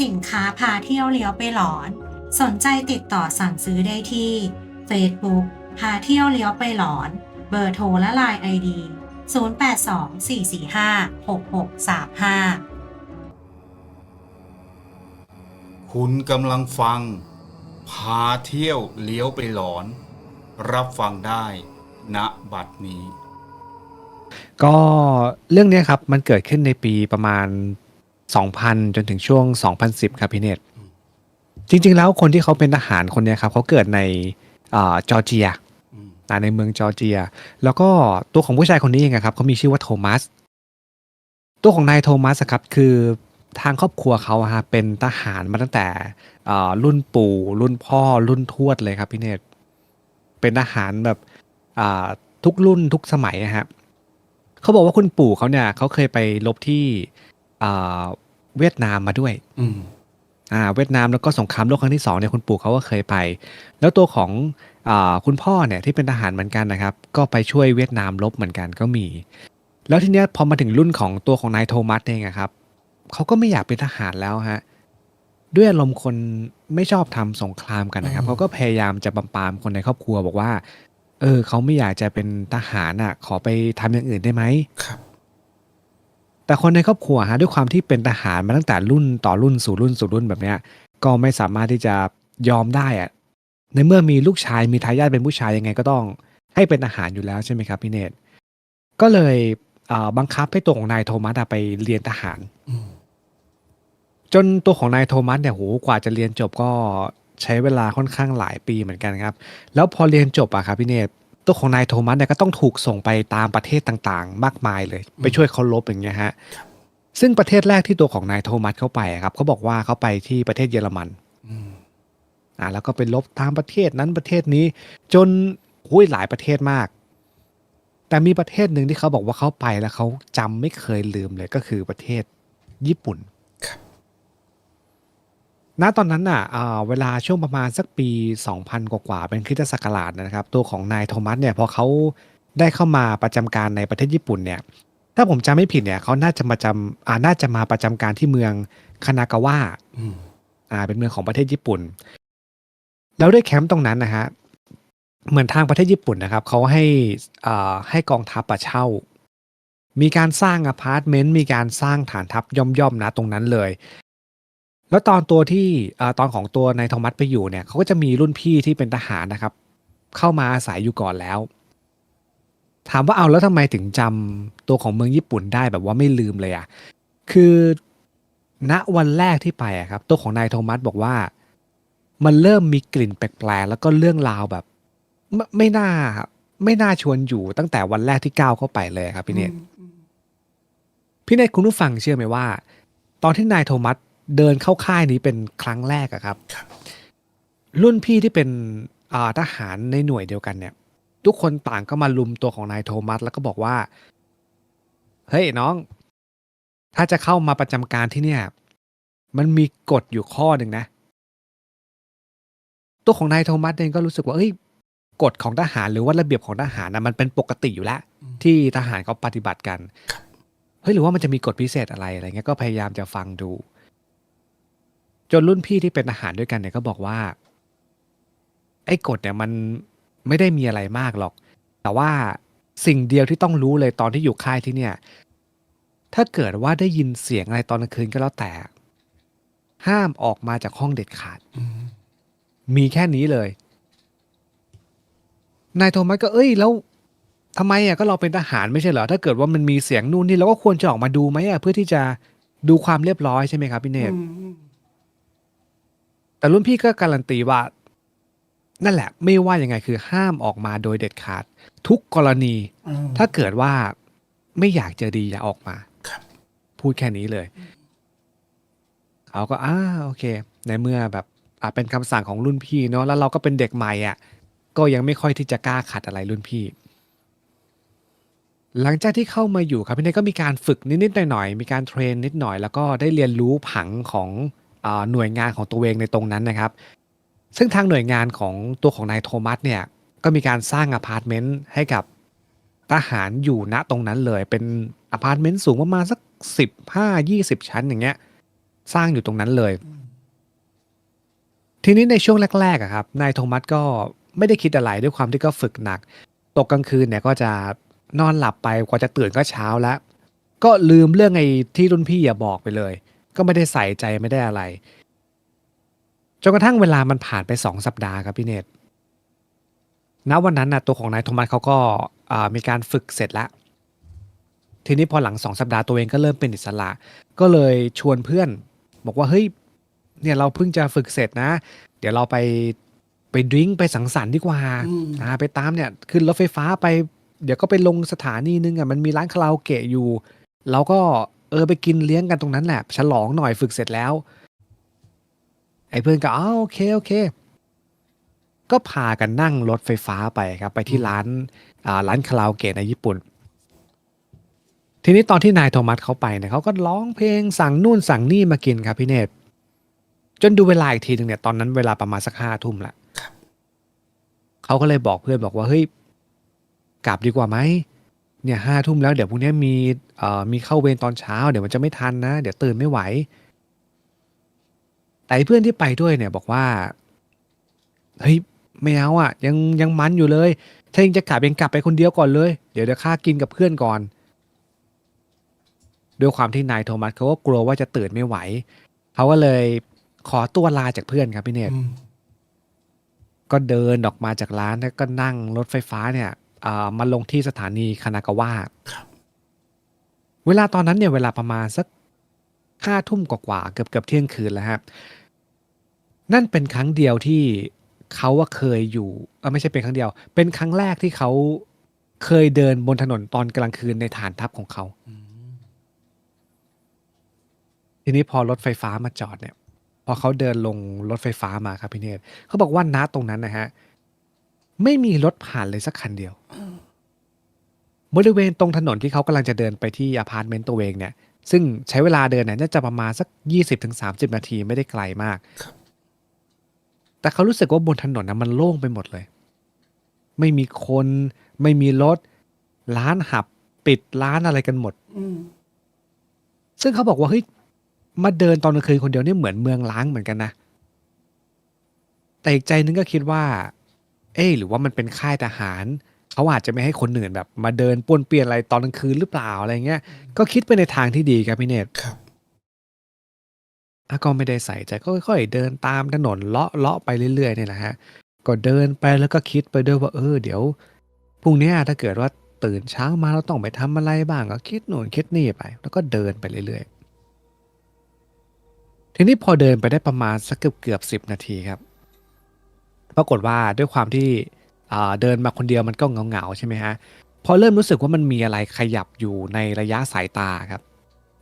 สินค้าพาเที่ยวเลี้ยวไปหลอน สนใจติดต่อสั่งซื้อได้ที่ Facebook พาเที่ยวเลี้ยวไปหลอน เบอร์โทรและ Line ID 0824456635 คุณกำลังฟัง พาเที่ยวเลี้ยวไปหลอน รับฟังได้ณบัดนี้ ก็เรื่องเนี้ยครับมันเกิดขึ้นในปีประมาณ 2000 จนถึงช่วง 2010 ครับพี่เนตจริง ๆ แล้วคนที่เขาเป็นทหารคนนี้ครับเขาเกิดในอจอร์เจียในเมืองจอร์เจีย แล้วก็ตัวของผู้ชายคนนี้เองครับเขามีชื่อว่าโทมัส ตัวของนายโทมัสครับคือทางครอบครัวเขาฮะเป็นทหารมาตั้งแต่รุ่นปู่รุ่นพ่อรุ่นทวดเลยครับพี่เนตเป็นทหารแบบทุกรุ่นทุกสมัยอะฮะเขาบอกว่าคุณปู่เขาเนี่ยเขาเคยไปลบที่ เวียดนามมาด้วยอืมอ่า เวียดนามแล้วก็สงครามโลกครั้งที่สองเนี่ยคุณปู่เขาก็เคยไป แล้วตัวของอาคุณพ่อเนี่ยที่เป็นทหารเหมือนกันนะครับ ก็ไปช่วยเวียดนามรบเหมือนกันก็มี แล้วทีเนี้ยพอมาถึงรุ่นของตัวของนายโทมัสเองอะครับเขาก็ไม่อยากเป็นทหารแล้วฮะด้วยอารมณ์คนไม่ชอบทำสงครามกันนะครับอืมเขาก็พยายามจะบำปรามคนในครอบครัวบอกว่า เออเขาไม่อยากจะเป็นทหารอะ ขอไปทำอย่างอื่นได้ไหมครับ แต่คนในครอบครัวฮะด้วยความที่เป็นทหารมาตั้งแต่รุ่นต่อรุ่นสู่รุ่นสู่รุ่นแบบเนี้ย ก็ไม่สามารถที่จะยอมได้อะในเมื่อมีลูกชายมีทายาทเป็นผู้ชายยังไงก็ต้องให้เป็นทหารอยู่แล้วใช่ไหมครับพี่เนตก็เลยอ่าบังคับให้ตัวของนายโทมัสอะไปเรียนทหารอืมจนตัวของนายโทมัสเนี่ยโหกว่าจะเรียนจบก็ใช้เวลาค่อนข้างหลายปีเหมือนกันครับ แล้วพอเรียนจบอะครับพี่เนต ตัวของนายโทมัสเนี่ยก็ต้องถูกส่งไปตามประเทศต่างๆ มากมายเลย ไปช่วยเขาลบอย่างเงี้ยฮะซึ่งประเทศแรกที่ตัวของนายโทมัสเข้าไปอะครับเขาบอกว่าเขาไปที่ประเทศเยอรมันอืมอ่าแล้วก็ไปลบตามประเทศนั้นประเทศนี้ จนหุ้ยหลายประเทศมาก แต่มีประเทศหนึ่งที่เขาบอกว่าเขาไปแล้วเขาจำไม่เคยลืมเลยก็คือประเทศญี่ปุ่นครับ ณ ตอนนั้นน่ะ อ่า เวลาช่วงประมาณสักปี 2000 กว่า ๆ เป็นคริสตศักราชนะครับ ตัวของนายโทมัสเนี่ย พอเขาได้เข้ามาประจำการในประเทศญี่ปุ่นเนี่ย ถ้าผมจำไม่ผิดเนี่ย เขาน่าจะมาจำ อ่า น่าจะมาประจำการที่เมืองคานากาวะ อืม อ่า เป็นเมืองของประเทศญี่ปุ่น แล้วด้วยแคมป์ตรงนั้นนะฮะเหมือนทางประเทศญี่ปุ่นนะครับ เขาให้ อ่า ให้กองทัพอะเช่า มีการสร้างอพาร์ตเมนต์ มีการสร้างฐานทัพย่อม ๆ นะ ตรงนั้นเลย แล้วตอนตัวที่ อ่า ตอนของตัวนายโทมัสไปอยู่เนี่ย เขาก็จะมีรุ่นพี่ที่เป็นทหารนะครับ เข้ามาอาศัยอยู่ก่อนแล้ว ถามว่าเอาแล้วทำไมถึงจำตัวของเมืองญี่ปุ่นได้แบบว่าไม่ลืมเลยอะ่ะ คือณวันแรกที่ไปอะครับ ตัวของนายโทมัสบอกว่า มันเริ่มมีกลิ่นแปลกๆแล้วก็เรื่องราวแบบไม่ไม่น่า ไม่น่าชวนอยู่ตั้งแต่วันแรกที่ก้าวเข้าไปเลยครับ พี่เนตพี่เนตคุณผู้ฟังเชื่อไหมว่า ตอนที่นายโทมัส เดินเข้าค่ายนี้เป็นครั้งแรกอะครับครับรุ่นพี่ที่เป็นอ่าทหารในหน่วยเดียวกันเนี่ย ทุกคนต่างก็มาลุมตัวของนายโทมัสแล้วก็บอกว่า เฮ้ยน้อง ถ้าจะเข้ามาประจำการที่เนี่ย มันมีกฎอยู่ข้อหนึ่งนะ ตัวของนายโทมัสเองก็รู้สึกว่าเอ้ยกฎของทหารหรือว่าระเบียบของทหารนะมันเป็นปกติอยู่แล้ว ที่ทหารเขาปฏิบัติกันเฮ้ยหรือว่ามันจะมีกฎพิเศษอะไรอะไรเงี้ยก็พยายามจะฟังดู จนรุ่นพี่ที่เป็นทหารด้วยกันเนี่ยก็บอกว่า ไอ้กฎเนี่ยมันไม่ได้มีอะไรมากหรอก แต่ว่าสิ่งเดียวที่ต้องรู้เลยตอนที่อยู่ค่ายที่เนี่ย ถ้าเกิดว่าได้ยินเสียงอะไรตอนกลางคืนก็แล้วแต่ ห้ามออกมาจากห้องเด็ดขาดมมีแค่นี้เลย นายโทมัสก็เอ้ยแล้วทำไมอะก็เราเป็นทหารไม่ใช่เหรอ ถ้าเกิดว่ามันมีเสียงนู่นนี่เราก็ควรจะออกมาดูไหมอะเพื่อที่จะดูความเรียบร้อยใช่ไหมครับพี่เนต แต่รุ่นพี่ก็การันตีว่า นั่นแหละ ไม่ว่ายังไงคือห้ามออกมาโดยเด็ดขาด ทุกกรณีอืมถ้าเกิดว่าไม่อยากเจอดีอย่าออกมาครับพูดแค่นี้เลยเขาก็อ้าโอเค ในเมื่อแบบอะเป็นคำสั่งของรุ่นพี่เนาะแล้วเราก็เป็นเด็กใหม่อะ ก็ยังไม่ค่อยที่จะกล้าขัดอะไรรุ่นพี่ หลังจากที่เข้ามาอยู่ครับพี่เนยก็มีการฝึกนิดๆหน่อยๆมีการเทรนนิดหน่อย แล้วก็ได้เรียนรู้ผังของอา หน่วยงานของตัวเองในตรงนั้นนะครับ ซึ่งทางหน่วยงานของตัวของนายโทมัสเนี่ยก็มีการสร้างอพาร์ตเมนต์ให้กับทหารอยู่ณตรงนั้นเลย เป็นอพาร์ตเมนต์สูงประมาณสักสิบห้ายี่สิบชั้นอย่างเงี้ย สร้างอยู่ตรงนั้นเลย ทีนี้ในช่วงแรกๆอะครับนายโทมัสก็ไม่ได้คิดอะไรด้วยความที่ก็ฝึกหนัก ตกกลางคืนเนี่ยก็จะนอนหลับไปกว่าจะตื่นก็เช้าแล้ว ก็ลืมเรื่องไอ้ที่รุ่นพี่อย่าบอกไปเลย ก็ไม่ได้ใส่ใจไม่ได้อะไร จนกระทั่งเวลามันผ่านไปสองสัปดาห์ครับพี่เนตณวันนั้นนะตัวของนายโทมัสเขาก็อ่ามีการฝึกเสร็จแล้ว ทีนี้พอหลังสองสัปดาห์ตัวเองก็เริ่มเป็นอิสระ ก็เลยชวนเพื่อน บอกว่าเฮ้ยเนี่ยเราเพิ่งจะฝึกเสร็จนะ เดี๋ยวเราไปไปดริ้งไปสังสรรค์ดีกว่าอืมอ่า ไปตามเนี่ยขึ้นรถไฟฟ้าไป เดี๋ยวก็ไปลงสถานีนึงอะมันมีร้านคาราโอเกะอยู่ เราก็ เออไปกินเลี้ยงกันตรงนั้นแหละฉลองหน่อยฝึกเสร็จแล้ว ไอ้เพื่อนก็อ้าวโอเคโอเค ก็พากันนั่งรถไฟฟ้าไปครับ ไปที่ร้านอ่าร้านคาราโอเกะในญี่ปุ่น ทีนี้ตอนที่นายโทมัสเขาไปเนี่ยเขาก็ร้องเพลงสั่งนู่นสั่งนี่มากินครับพี่เนตจนดูเวลาอีกทีหนึ่งเนี่ยตอนนั้นเวลาประมาณสักห้าทุ่มละเขาก็เลยบอกเพื่อนบอกว่าเฮ้ยกลับดีกว่าไหม เนี่ยห้าทุ่มแล้วเดี๋ยวพรุ่งนี้มีเอ่อมีเข้าเวรตอนเช้า เดี๋ยวมันจะไม่ทันนะ เดี๋ยวตื่นไม่ไหว แต่ไอ้เพื่อนที่ไปด้วยเนี่ยบอกว่าเฮ้ยไม่เอาอะ ยังยังมันอยู่เลย ถ้ายังจะกลับยังกลับไปคนเดียวก่อนเลย เดี๋ยวเดี๋ยวข้ากินกับเพื่อนก่อนด้วยความที่นายโทมัสเขาก็กลัวว่าจะตื่นไม่ไหวเขาก็เลยขอตัวลาจากเพื่อนครับพี่เนตรอืมก็เดินออกมาจากร้านแล้วก็นั่งรถไฟฟ้าเนี่ย อ่ามาลงที่สถานีคานากาวะครับ เวลาตอนนั้นเนี่ยเวลาประมาณสักห้าทุ่มกว่าๆเกือบเกือบเที่ยงคืนแล้วครับนั่นเป็นครั้งเดียวที่เขาว่าเคยอยู่เออไม่ใช่เป็นครั้งเดียว เป็นครั้งแรกที่เขาเคยเดินบนถนนตอนกลางคืนในฐานทัพของเขาอืมทีนี้พอรถไฟฟ้ามาจอดเนี่ย พอเขาเดินลงรถไฟฟ้ามาครับพี่เนตรเขาบอกว่าณตรงนั้นนะฮะ ไม่มีรถผ่านเลยสักคันเดียว บริเวณตรงถนนที่เขากำลังจะเดินไปที่อพาร์ตเมนต์ตัวเองเนี่ย ซึ่งใช้เวลาเดินเนี่ยน่าจะประมาณสัก 20-30 นาทีไม่ได้ไกลมากครับแต่เขารู้สึกว่าบนถนนนะมันโล่งไปหมดเลย ไม่มีคนไม่มีรถ ร้านหับปิดร้านอะไรกันหมดอืมซึ่งเขาบอกว่าเฮ้ยมาเดินตอนกลางคืนคนเดียวนี่เหมือนเมืองล้างเหมือนกันนะ แต่อีกใจนึงก็คิดว่า เอ๊ะหรือว่ามันเป็นค่ายทหารเขาอาจจะไม่ให้คนอื่นแบบ มาเดินป้วนเปี้ยนอะไรตอนกลางคืนหรือเปล่าอะไรเงี้ย ก็คิดไปในทางที่ดีครับพี่เนตรครับอะก็ไม่ได้ใส่ใจก็ค่อยๆเดินตามถนนเลาะเลาะไปเรื่อยๆเนี่ยแหละฮะก็เดินไปแล้วก็คิดไปด้วยว่าเออเดี๋ยวพรุ่งเนี้ยถ้าเกิดว่าตื่นเช้ามาเราต้องไปทำอะไรบ้างก็คิดโน่นคิดนี่ไป แล้วก็เดินไปเรื่อยๆทีนี้พอเดินไปได้ประมาณสักเกือบเกือบสิบนาทีครับ ปรากฏว่าด้วยความที่อ่าเดินมาคนเดียวมันก็เหงาๆใช่ไหมฮะพอเริ่มรู้สึกว่ามันมีอะไรขยับอยู่ในระยะสายตาครับ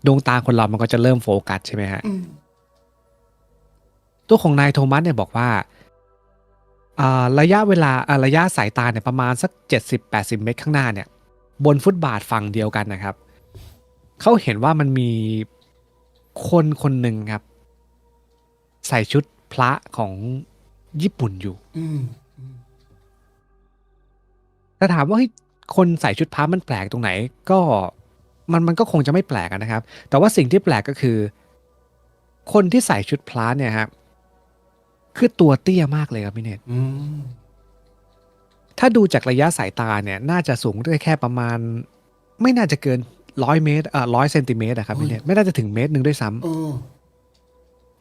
ดวงตาคนเรามันก็จะเริ่มโฟกัสใช่ไหมฮะอืมตัวของนายโทมัสเนี่ยบอกว่าอ่าระยะเวลาอ่าระยะสายตาเนี่ยประมาณสัก 70-80 เมตรข้างหน้าเนี่ย บนฟุตบาทฝั่งเดียวกันนะครับ เขาเห็นว่ามันมีคนคนหนึ่งครับ ใส่ชุดพระของ ญี่ปุ่นอยู่อืมแต่ถามว่าเฮ้ยคนใส่ชุดพระมันแปลกตรงไหน ก็มันมันก็คงจะไม่แปลกอะนะครับ แต่ว่าสิ่งที่แปลกก็คือ คนที่ใส่ชุดพระเนี่ยครับคือตัวเตี้ยมากเลยครับพี่เนตอืมถ้าดูจากระยะสายตาเนี่ย น่าจะสูงได้แค่ประมาณ ไม่น่าจะเกินร้อยเมตรเอ่อร้อยเซนติเมตรอะครับพี่เนตไม่น่าจะถึงเมตรหนึ่งด้วยซ้ำ เออ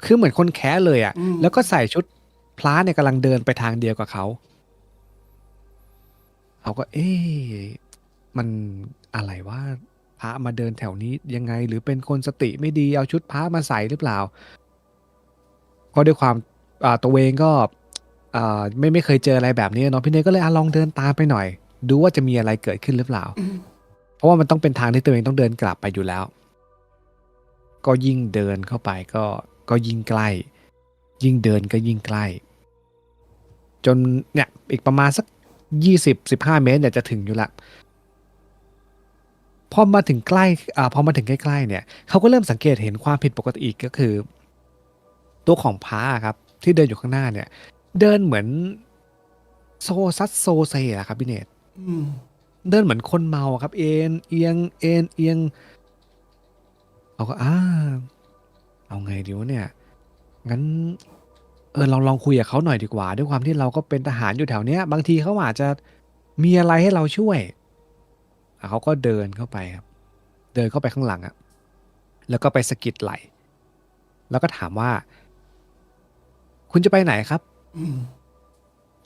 คือเหมือนคนแค้เลยอะอืม แล้วก็ใส่ชุด พระเนี่ยกำลังเดินไปทางเดียวกับเขาเขาก็เอ๊ะมันอะไรว่าพระมาเดินแถวนี้ยังไง หรือเป็นคนสติไม่ดีเอาชุดพระมาใส่หรือเปล่า ก็ด้วยความตัวเองก็ไม่ไม่เคยเจออะไรแบบนี้เนาะพี่เนยก็เลยอลองเดินตามไปหน่อย ดูว่าจะมีอะไรเกิดขึ้นหรือเปล่า เพราะว่ามันต้องเป็นทางที่ตัวเองต้องเดินกลับไปอยู่แล้ว ก็ยิ่งเดินเข้าไปก็ก็ยิ่งใกล้ ยิ่งเดินก็ยิ่งใกล้ จนเนี่ยอีกประมาณสักยี่สิบสิบห้าเมตรเนี่ยจะถึงอยู่ละพอมาถึงใกล้อ่าพอมาถึงใกล้ๆเนี่ยเขาก็เริ่มสังเกตเห็นความผิดปกติอีกก็คือ ตัวของพระครับ ที่เดินอยู่ข้างหน้าเนี่ย เดินเหมือนโซซัดโซเซอะครับพี่เนตอืมเดินเหมือนคนเมาอะครับ เอ็นเอียงเอ็นเอียงเขาก็อ่าเอาไงดีวะเนี่ย งั้นเออเราลองคุยกับเขาหน่อยดีกว่า ด้วยความที่เราก็เป็นทหารอยู่แถวเนี้ย บางทีเขาอาจจะมีอะไรให้เราช่วย อะเขาก็เดินเข้าไปครับ เดินเข้าไปข้างหลังอะแล้วก็ไปสะกิดไหล แล้วก็ถามว่า คุณจะไปไหนครับ อืม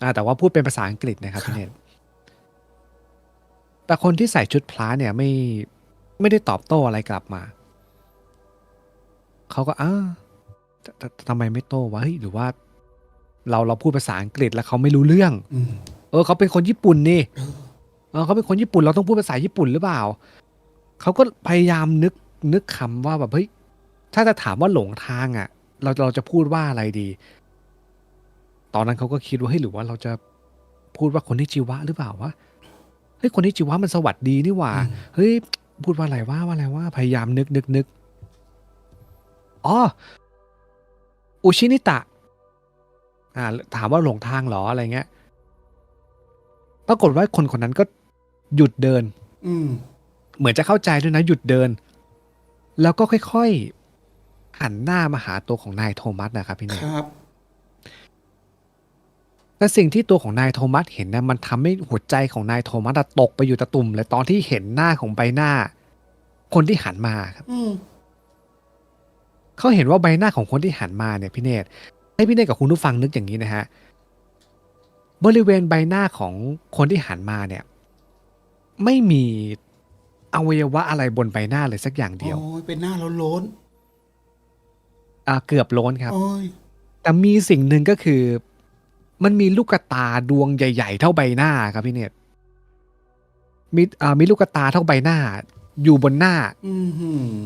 อ่าแต่ว่าพูดเป็นภาษาอังกฤษนะครับครับพี่เนตแต่คนที่ใส่ชุดพระเนี่ยไม่ไม่ได้ตอบโต้อะไรกลับมา เขาก็อ้าแต่แต่แต่ทำไมไม่โต้วะเฮ้ยหรือว่า เราเราพูดภาษาอังกฤษแล้วเขาไม่รู้เรื่องอืมเออเขาเป็นคนญี่ปุ่นนี่เออเออเขาเป็นคนญี่ปุ่นเราต้องพูดภาษาญี่ปุ่นหรือเปล่า เขาก็พยายามนึกนึกคำว่าแบบเฮ้ยถ้าจะถามว่าหลงทางอะ เราเราจะพูดว่าอะไรดี ตอนนั้นเขาก็คิดว่าเฮ้ยหรือว่าเราจะพูดว่าคนที่จิวะหรือเปล่าวะเฮ้ยคนที่จิวะมันสวัสดีนี่หว่าอืมเฮ้ยพูดว่าอะไรว่าว่าอะไรว่าพยายามนึกนึกนึกอ๋ออุชินิตะ อ่าถามว่าหลงทางเหรออะไรเงี้ยปรากฏว่าคนคนนั้นก็หยุดเดิน อืม เหมือนจะเข้าใจด้วยนะหยุดเดิน แล้วก็ค่อยๆหันหน้ามาหาตัวของนายโทมัสนะครับพี่เนยครับแต่สิ่งที่ตัวของนายโทมัสเห็นนะมันทำให้หัวใจของนายโทมัสอะตกไปอยู่ตะตุ่มเลยตอนที่เห็นหน้าของใบหน้า คนที่หันมาครับอืมเขาเห็นว่าใบหน้าของคนที่หันมาเนี่ยพี่เนตร ให้พี่เนตรกับคุณผู้ฟังนึกอย่างนี้นะฮะบริเวณใบหน้าของคนที่หันมาเนี่ย ไม่มีอวัยวะอะไรบนใบหน้าเลยสักอย่างเดียวโอ้ยเป็นหน้าเราโล้นอ่าเกือบโล้นครับ โอ้ยแต่มีสิ่งหนึ่งก็คือ มันมีลูกตาดวงใหญ่ ๆ เท่าใบหน้าครับพี่เนตรมีอ่ามีลูกตาเท่าใบหน้า อยู่บนหน้า อืมหืม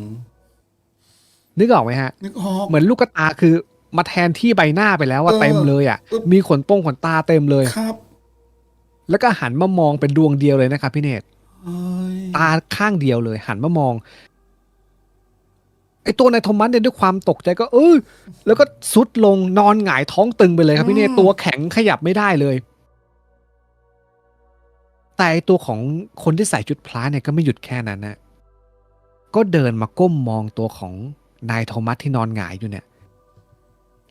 นึกออกไหมฮะ นึกออกเหมือนลูกตาคือ มาแทนที่ใบหน้าไปแล้วว่าเออเต็มเลยอะอึ๊บมีขนป้งขนตาเต็มเลยครับ แล้วก็หันมามองเป็นดวงเดียวเลยนะครับพี่เนตรเอ้ยตาข้างเดียวเลย หันมามองไอ้ตัวนายโทมัสเนี่ยด้วยความตกใจก็เออแล้วก็ซุดลงนอนหงายท้องตึงไปเลยครับพี่เนตรตัวแข็งขยับไม่ได้เลย แต่ไอ้ตัวของคนที่ใส่ชุดพระเนี่ยก็ไม่หยุดแค่นั้นนะก็เดินมาก้มมองตัวของนายโทมัสที่นอนหงายอยู่เนี่ย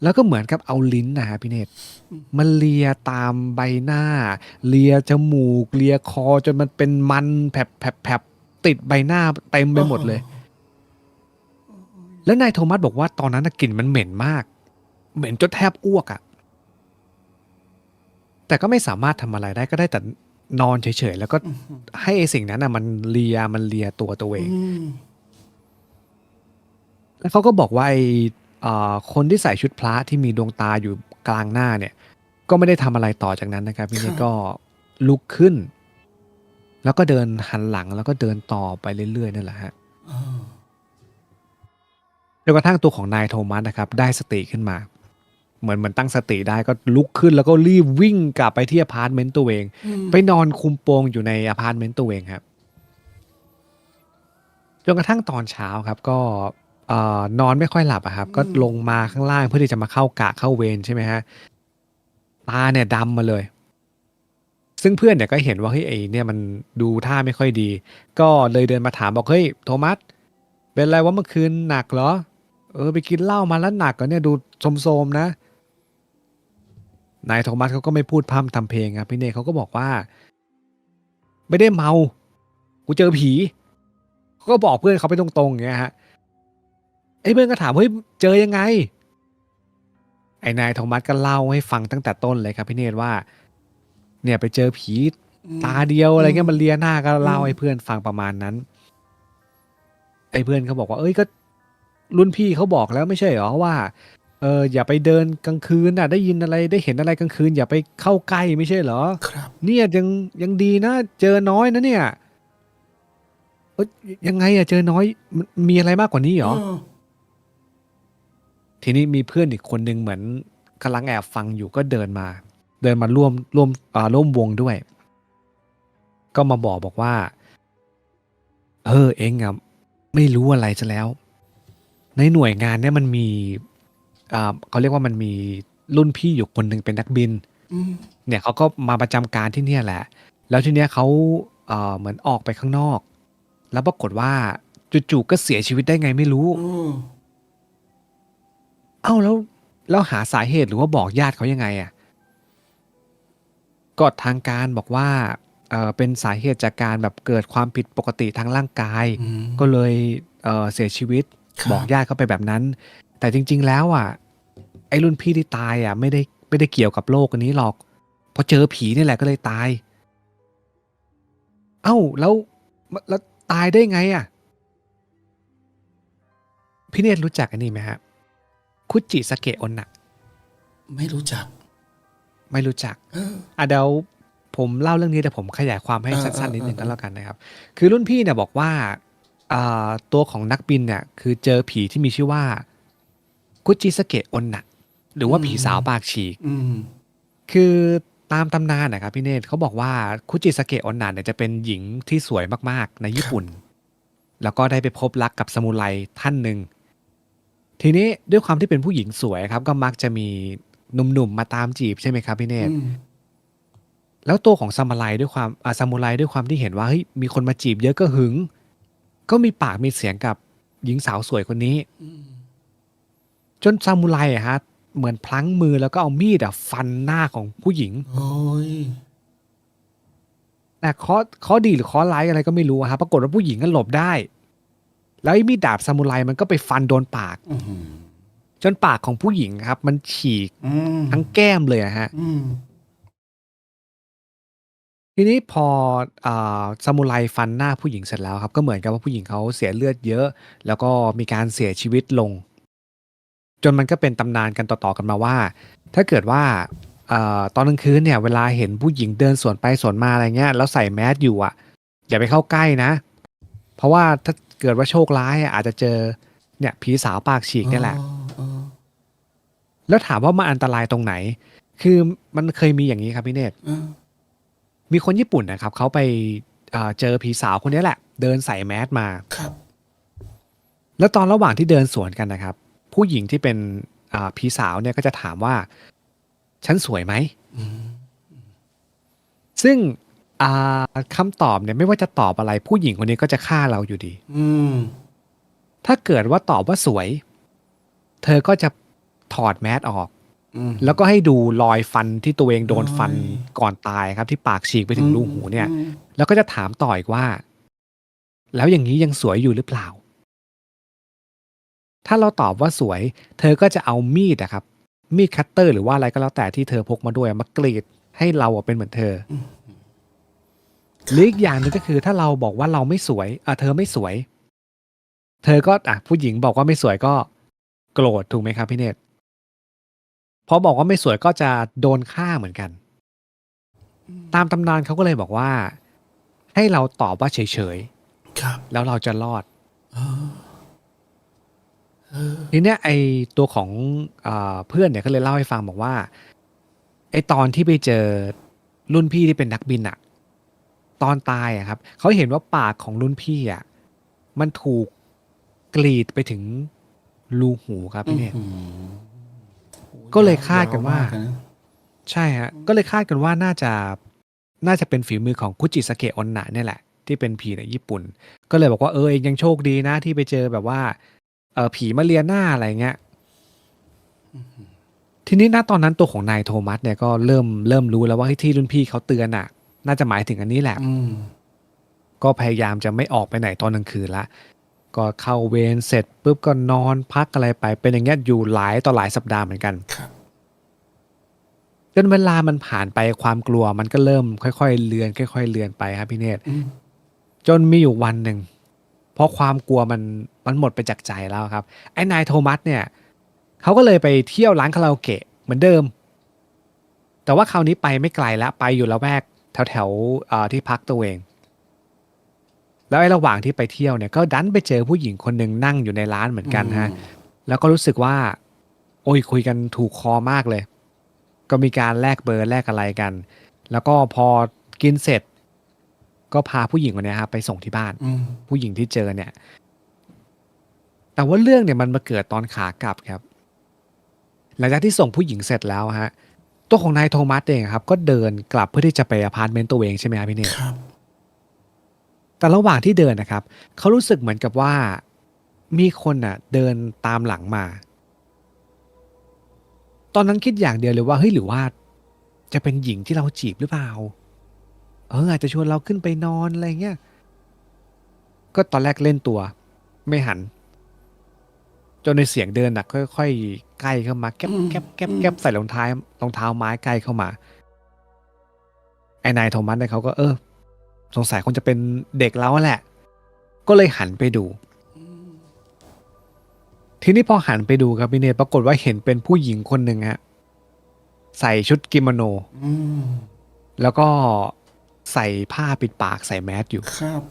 แล้วก็เหมือนกับเอาลิ้นนะฮะพี่เนตรมันเลียตามใบหน้า เลียจมูก เลียคอจนมันเป็นมันแผบแผบแผบติดใบหน้าเต็มไปหมดเลย แล้วนายโทมัสบอกว่าตอนนั้นน่ะกลิ่นมันเหม็นมาก เหม็นจนแทบอ้วกอะ่ะ แต่ก็ไม่สามารถทำอะไรได้ก็ได้แต่นอนเฉยๆ แล้วก็ให้ไอ้สิ่งนั้นอะ มันเลียมันเลียตัวตัวเองอืมแล้วเขาก็บอกว่าไอ้เอ่อ คนที่ใส่ชุดพระที่มีดวงตาอยู่กลางหน้าเนี่ย ก็ไม่ได้ทำอะไรต่อจากนั้นนะครับพี่เนี่ยก็ลุกขึ้น แล้วก็เดินหันหลังแล้วก็เดินต่อไปเรื่อยๆนั่นแหละฮะเออจนกระทั่งตัวของนายโทมัสนะครับได้สติขึ้นมา เหมือนเหมือนตั้งสติได้ก็ลุกขึ้นแล้วก็รีบวิ่งกลับไปที่อพาร์ตเมนต์ตัวเอง อืมไปนอนคุมโปงอยู่ในอพาร์ตเมนต์ตัวเองครับจนกระทั่งตอนเช้าครับก็ เอ่อนอนไม่ค่อยหลับอะครับก็ลงมาข้างล่างเพื่อที่จะมาเข้ากะเข้าเวรใช่ไหมฮะ ตาเนี่ยดำมาเลย ซึ่งเพื่อนเนี่ยก็เห็นว่าเฮ้ยไอเนี่ยมันดูท่าไม่ค่อยดี ก็เลยเดินมาถามบอกเฮ้ยโทมัสเป็นไรว่าเมื่อคืนหนักเหรอ เออไปกินเหล้ามาแล้วหนักเหรอเนี่ยดูโสมๆนะ นายโทมัสเขาก็ไม่พูดพร่ำทำเพลงครับพี่เนยเขาก็บอกว่า ไม่ได้เมา กูเจอผีเขาก็บอกเพื่อนเขาไปตรงๆอย่างเงี้ยฮะ ไอ้เพื่อนก็ถามเฮ้ยเจอยังไง ไอ้นายโทมัสก็เล่าให้ฟังตั้งแต่ต้นเลยครับพี่เนตรว่า เนี่ยไปเจอผีตาเดียวอะไรเงี้ยมันเลียหน้าก็เล่าให้เพื่อนฟังประมาณนั้น ไอ้เพื่อนเขาบอกว่าเอ้ยก็ รุ่นพี่เขาบอกแล้วไม่ใช่เหรอว่าเอออย่าไปเดินกลางคืนน่ะ ได้ยินอะไรได้เห็นอะไรกลางคืน อย่าไปเข้าใกล้ไม่ใช่เหรอ ครับ เนี่ยยังยังดีนะเจอน้อยนะเนี่ยเอ้ยยังไงอะเจอน้อยมันมีอะไรมากกว่านี้เหรอ เออ ทีนี้มีเพื่อนอีกคนหนึ่งเหมือนกำลังแอบฟังอยู่ก็เดินมา เดินมาร่วมร่วมอ่าร่วมวงด้วย ก็มาบอกบอกว่า เออเองอะไม่รู้อะไรซะแล้ว ในหน่วยงานเนี่ยมันมีอ่าเขาเรียกว่ามันมีรุ่นพี่อยู่คนหนึ่งเป็นนักบินอืมเนี่ยเขาก็มาประจำการที่เนี่ยแหละ แล้วทีเนี้ยเขาเอ่อเหมือนออกไปข้างนอก แล้วปรากฏว่าจู่ๆก็เสียชีวิตได้ไงไม่รู้เออ เอ้าแล้วแล้วหาสาเหตุหรือว่าบอกญาติเขายังไงอะก็ทางการบอกว่าเออเป็นสาเหตุจากการแบบเกิดความผิดปกติทางร่างกาย อืม ก็เลยเออเสียชีวิตครับ บอกญาติเขาไปแบบนั้น แต่จริง ๆ แล้วอะไอ้รุ่นพี่ที่ตายอะไม่ได้ไม่ได้เกี่ยวกับโลกอันนี้หรอกเพราะเจอผีนี่แหละก็เลยตาย เอ้าแล้วแล้วตายได้ไงอะพี่เนตรรู้จักอันนี้ไหมฮะ คุจิสเกะอนนะไม่รู้จัก ไม่รู้จักเออ อะเดี๋ยวผมเล่าเรื่องนี้แต่ผมขยายความให้เออสั้นๆ นิดนึงเออก็แล้วกันนะครับ คือรุ่นพี่เนี่ยบอกว่าอ่าตัวของนักบินเนี่ยคือเจอผีที่มีชื่อว่ากุจิสเกะอนนะหรือว่าผีสาวปากฉีก อืม คือตามตำนานนะครับพี่เนตรเขาบอกว่าคุจิสเกะอนนะเนี่ยจะเป็นหญิงที่สวยมากๆ ในญี่ปุ่น แล้วก็ได้ไปพบรักกับสมุไรท่านหนึ่ง ทีนี้ด้วยความที่เป็นผู้หญิงสวยครับ ก็มักจะมีหนุ่มๆมาตามจีบใช่ไหมครับพี่เนตรอืมแล้วตัวของซามูไรด้วยความ อ่า ซามูไรด้วยความที่เห็นว่า เฮ้ย มีคนมาจีบเยอะก็หึง ก็มีปากมีเสียงกับหญิงสาวสวยคนนี้ อืม จนซามูไรอะฮะ เหมือนพลั้งมือแล้วก็เอามีดอะฟันหน้าของผู้หญิง โอ้ย แต่ข้อข้อดีหรือข้อร้ายอะไรก็ไม่รู้อะฮะ ปรากฏว่าผู้หญิงก็หลบได้ แล้วไอ้มีดดาบซามูไรมันก็ไปฟันโดนปากอื้อหือจนปากของผู้หญิงครับ มันฉีกอืมทั้งแก้มเลยอะฮะอืมทีนี้พออาซามูไรฟันหน้าผู้หญิงเสร็จแล้วครับ ก็เหมือนกับว่าผู้หญิงเขาเสียเลือดเยอะ แล้วก็มีการเสียชีวิตลง จนมันก็เป็นตำนานกันต่อๆกันมาว่า ถ้าเกิดว่าอาตอนกลางคืนเนี่ย เวลาเห็นผู้หญิงเดินสวนไปสวนมาอะไรเงี้ยแล้วใส่แมสอยู่อะอย่าไปเข้าใกล้นะ เพราะว่าถ้า เกิดว่าโชคร้ายอะอาจจะเจอเนี่ยผีสาวปากฉีกเนี่ยแหละอ๋ออ๋อแล้วถามว่ามันอันตรายตรงไหน คือมันเคยมีอย่างนี้ครับพี่เนตรอ๋อมีคนญี่ปุ่นนะครับเขาไปเอ่อเจอผีสาวคนนี้แหละ เดินใส่แมสมาครับ แล้วตอนระหว่างที่เดินสวนกันนะครับ ผู้หญิงที่เป็นอ่าผีสาวเนี่ยก็จะถามว่า ฉันสวยไหมอืมซึ่ง อ่าคำตอบเนี่ยไม่ว่าจะตอบอะไร ผู้หญิงคนนี้ก็จะฆ่าเราอยู่ดี อืม ถ้าเกิดว่าตอบว่าสวย เธอก็จะถอดแมสออก อืม แล้วก็ให้ดูรอยฟันที่ตัวเองโดนฟันโอ้ยก่อนตายครับ ที่ปากฉีกไปถึงรูหูเนี่ย อืมแล้วก็จะถามต่ออีกว่า แล้วอย่างนี้ยังสวยอยู่หรือเปล่า ถ้าเราตอบว่าสวย เธอก็จะเอามีดอะครับ มีดคัตเตอร์หรือว่าอะไรก็แล้วแต่ที่เธอพกมาด้วยมากรีดให้เราอะเป็นเหมือนเธอ อ หรืออีกอย่างหนึงก็คือถ้าเราบอกว่าเราไม่สวยอะเธอไม่สวย เธอก็อะผู้หญิงบอกว่าไม่สวยก็โกรธถูกไหมครับพี่เนตรพอบอกว่าไม่สวยก็จะโดนฆ่าเหมือนกัน ตามตำนานเขาก็เลยบอกว่า ให้เราตอบว่าเฉยครับๆแล้วเราจะรอดอ๋อเออทีเนี้ยไอตัวของอาเพื่อนเนี่ยก็เลยเล่าให้ฟังบอกว่าไอตอนที่ไปเจอรุ่นพี่ที่เป็นนักบินอะ ตอนตายอะครับเขาเห็นว่าปากของรุ่นพี่อะมันถูกกรีดไปถึงรูหูครับพี่เนี่ยอื้อหือก็เลยคาดกันว่ายมะใช่ฮะก็เลยคาดกันว่าน่าจะน่าจะเป็นฝีมือของคุจิสเกะอนนะเนี่ยแหละ ที่เป็นผีในญี่ปุ่น ก็เลยบอกว่าเออเองยังโชคดีนะที่ไปเจอแบบว่า เออผีมาเลียหน้าอะไรเงี้ยทีนี้ณตอนนั้นตัวของนายโทมัสเนี่ยก็เริ่มเริ่มรู้แล้วว่าเฮ้ยที่รุ่นพี่เขาเตือนอะ น่าจะหมายถึงอันนี้แหละอืมก็พยายามจะไม่ออกไปไหนตอนกลางคืนละก็เข้าเวรเสร็จปุ๊บก็นอนพักอะไรไป เป็นอย่างเงี้ยอยู่หลายต่อหลายสัปดาห์เหมือนกันครับจนเวลามันผ่านไปความกลัวมันก็เริ่มค่อยๆเลือนค่อยๆเลือนไปครับพี่เนตรอืมจนมีอยู่วันหนึ่งเพราะความกลัวมันมันหมดไปจากใจแล้วครับ ไอ้นายโทมัสเนี่ยเขาก็เลยไปเที่ยวร้านคาราโอเกะเหมือนเดิม แต่ว่าคราวนี้ไปไม่ไกลแล้วไปอยู่ละแวก แถวแถวๆเอ่อที่พักตัวเอง แล้วไอ้ระหว่างที่ไปเที่ยวเนี่ยก็ดันไปเจอผู้หญิงคนหนึ่งนั่งอยู่ในร้านเหมือนกันฮะแล้วก็รู้สึกว่า โอ้ยคุยกันถูกคอมากเลย ก็มีการแลกเบอร์แลกอะไรกัน แล้วก็พอกินเสร็จ ก็พาผู้หญิงคนเนี้ยครับไปส่งที่บ้านอืมผู้หญิงที่เจอเนี่ย แต่ว่าเรื่องเนี่ยมันมาเกิดตอนขากลับครับ หลังจากที่ส่งผู้หญิงเสร็จแล้วฮะ ตัวของนายโทมัสเองครับ ก็เดินกลับเพื่อที่จะไปอพาร์ตเมนต์ตัวเองใช่ไหมครับพี่เนย ครับ แต่ระหว่างที่เดินนะครับ เขารู้สึกเหมือนกับว่ามีคนอะ เดินตามหลังมา ตอนนั้นคิดอย่างเดียวเลยว่าเฮ้ยหรือว่า จะเป็นหญิงที่เราจีบหรือเปล่า เอออาจจะชวนเราขึ้นไปนอนอะไรเงี้ยก็ตอนแรกเล่นตัว ไม่หัน จนในเสียงเดินน่ะ ค่อยๆ ใกล้เข้ามาแก๊บแก๊บแก๊บแก๊บใส่รองเท้ารองเท้าไม้ใกล้เข้ามา ไอ้นายโทมัสเนี่ยเขาก็เออ สงสัยคงจะเป็นเด็กแล้วแหละ ก็เลยหันไปดู ทีนี้พอหันไปดูครับพี่เนตปรากฏว่าเห็นเป็นผู้หญิงคนหนึ่งฮะใส่ชุดกิโมโนอืมแล้วก็ใส่ผ้าปิดปากใส่แมสอยู่ครับ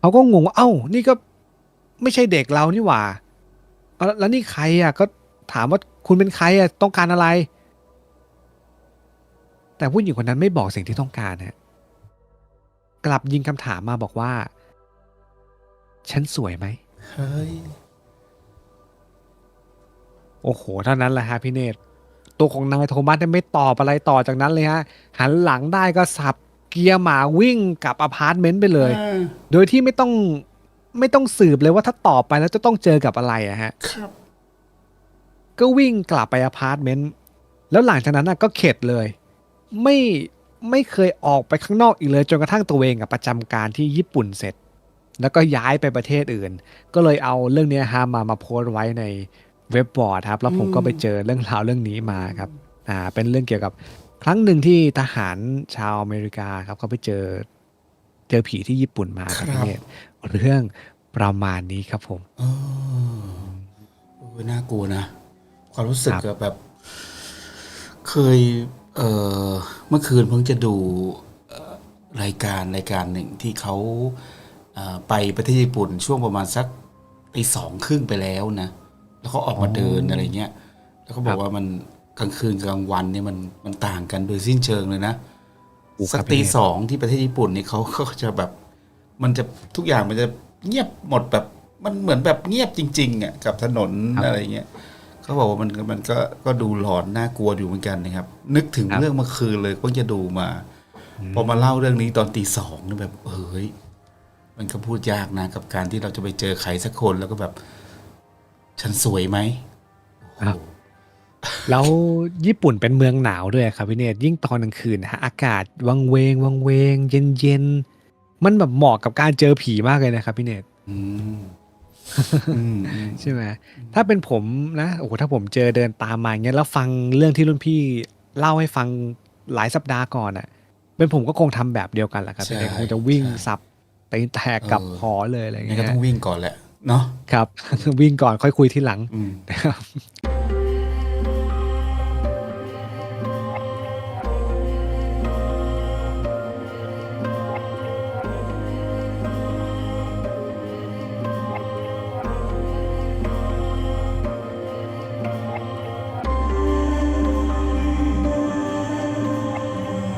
เขาก็งงว่าเอ้า นี่ก็ไม่ใช่เด็กเรานี่หว่า เอาแล้วนี่ใครอะก็ถามว่าคุณเป็นใครอะต้องการอะไร แต่ผู้หญิงคนนั้นไม่บอกสิ่งที่ต้องการฮะกลับยิงคำถามมาบอกว่า ฉันสวยไหมเฮ้ย โอ้โห เท่านั้นแหละฮะพี่เนตรตัวของนายโทมัสเนี่ยไม่ตอบอะไรต่อจากนั้นเลยฮะ หันหลังได้ก็สับเกียร์หมาวิ่งกลับอพาร์ตเมนต์ไปเลย โดยที่ไม่ต้อง ไม่ต้องสืบเลยว่าถ้าตอบไปแล้วจะต้องเจอกับอะไรอะฮะ ครับ ก็วิ่งกลับไปอพาร์ตเมนต์แล้วหลังจากนั้นน่ะก็เข็ดเลย ไม่ไม่เคยออกไปข้างนอกอีกเลยจนกระทั่งตัวเองอะประจำการที่ญี่ปุ่นเสร็จ แล้วก็ย้ายไปประเทศอื่น ก็เลยเอาเรื่องเนี้ยฮะมามาโพสต์ไว้ในเว็บบอร์ดครับ แล้วผมก็ไปเจอเรื่องราวเรื่องนี้มาครับ อ่า เป็นเรื่องเกี่ยวกับครั้งหนึ่งที่ทหารชาวอเมริกาครับเขาไปเจอเจอผีที่ญี่ปุ่นมาครับครับ พี่เนต เรื่องประมาณนี้ครับผม เออโอ้ยน่ากลัวนะ ความรู้สึกครับ อะแบบ เคย เออเมื่อคืนเพิ่งจะดูเอ่อรายการรายการหนึ่งที่เขาเอ่อไปประเทศญี่ปุ่น ช่วงประมาณสักตีสองครึ่งไปแล้วนะ แล้วเขาออกมาเดินอะไรเงี้ย แล้วเขาบอกว่ามันกลางคืนกลางวันเนี่ยมันมันต่างกันโดยสิ้นเชิงเลยนะ โอ้คสัรักบตีพี่เนตสองที่ประเทศญี่ปุ่นนี่เขาเขาจะแบบ มันจะทุกอย่างมันจะเงียบหมดแบบมันเหมือนแบบเงียบจริงๆอะกับถนนครับอะไรเงี้ยเขาบอกว่ามันมันก็ก็ดูหลอนน่ากลัวอยู่เหมือนกันนะครับ นึกถึงครับเรื่องเมื่อคืนเลยก็จะดูมาพอมาเล่าเรื่องนี้ตอนตีสองนี่แบบเฮ้ยมันก็พูดยากนะกับการที่เราจะไปเจอใครสักคนแล้วก็แบบ ฉันสวยไหมครับแล้วญี่ปุ่นเป็นเมืองหนาวด้วยครับพี่เนตยิ่งตอนกลางคืนนะฮะอากาศวังเวงวังเวง เย็นเย็นๆ มันแบบเหมาะกับการเจอผีมากเลยนะครับพี่เนตอืมอืมอืมใช่ไหมถ้าเป็นผมนะโอ้โหถ้าผมเจอเดินตามมาอย่างเงี้ยแล้วฟังเรื่องที่รุ่นพี่เล่าให้ฟังหลายสัปดาห์ก่อนอะ เป็นผมก็คงทำแบบเดียวกันแหละครับพี่เนตคงจะวิ่งสับตีนแตกกลับหอเลยอะไรอย่างนี่เงี้ก็ยต้องวิ่งก่อนแหละเนาะครับ วิ่งก่อนค่อยคุยที่หลังอืมนะครับ